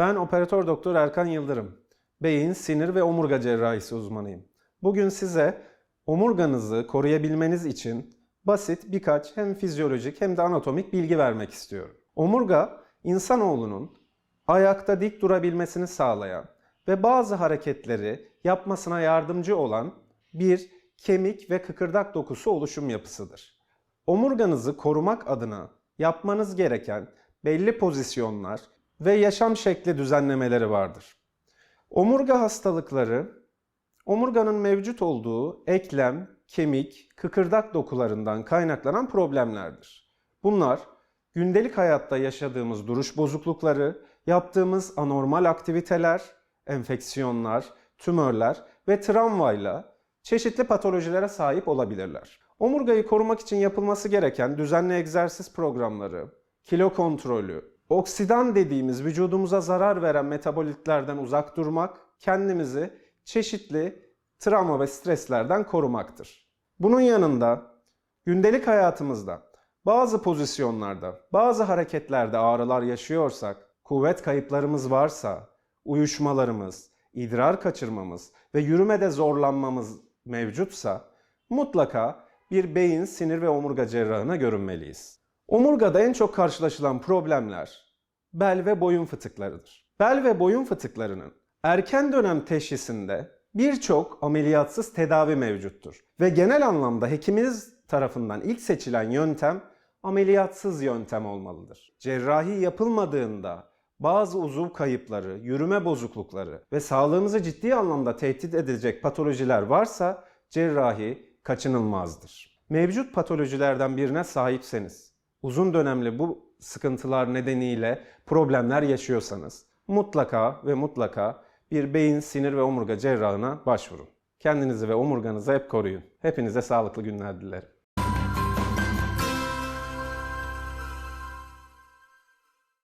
Ben operatör doktor Erkan Yıldırım. Beyin, sinir ve omurga cerrahisi uzmanıyım. Bugün size omurganızı koruyabilmeniz için basit birkaç hem fizyolojik hem de anatomik bilgi vermek istiyorum. Omurga, insanoğlunun ayakta dik durabilmesini sağlayan ve bazı hareketleri yapmasına yardımcı olan bir kemik ve kıkırdak dokusu oluşum yapısıdır. Omurganızı korumak adına yapmanız gereken belli pozisyonlar ve yaşam şekli düzenlemeleri vardır. Omurga hastalıkları omurganın mevcut olduğu eklem, kemik, kıkırdak dokularından kaynaklanan problemlerdir. Bunlar gündelik hayatta yaşadığımız duruş bozuklukları, yaptığımız anormal aktiviteler, enfeksiyonlar, tümörler ve travmayla çeşitli patolojilere sahip olabilirler. Omurgayı korumak için yapılması gereken düzenli egzersiz programları, kilo kontrolü, oksidan dediğimiz vücudumuza zarar veren metabolitlerden uzak durmak, kendimizi çeşitli travma ve streslerden korumaktır. Bunun yanında gündelik hayatımızda bazı pozisyonlarda, bazı hareketlerde ağrılar yaşıyorsak, kuvvet kayıplarımız varsa, uyuşmalarımız, idrar kaçırmamız ve yürümede zorlanmamız mevcutsa mutlaka bir beyin, sinir ve omurga cerrahına görünmeliyiz. Omurgada en çok karşılaşılan problemler bel ve boyun fıtıklarıdır. Bel ve boyun fıtıklarının erken dönem teşhisinde birçok ameliyatsız tedavi mevcuttur. Ve genel anlamda hekiminiz tarafından ilk seçilen yöntem ameliyatsız yöntem olmalıdır. Cerrahi yapılmadığında bazı uzuv kayıpları, yürüme bozuklukları ve sağlığımızı ciddi anlamda tehdit edecek patolojiler varsa cerrahi kaçınılmazdır. Mevcut patolojilerden birine sahipseniz, uzun dönemli bu sıkıntılar nedeniyle problemler yaşıyorsanız mutlaka ve mutlaka bir beyin, sinir ve omurga cerrahına başvurun. Kendinizi ve omurganızı hep koruyun. Hepinize sağlıklı günler dilerim.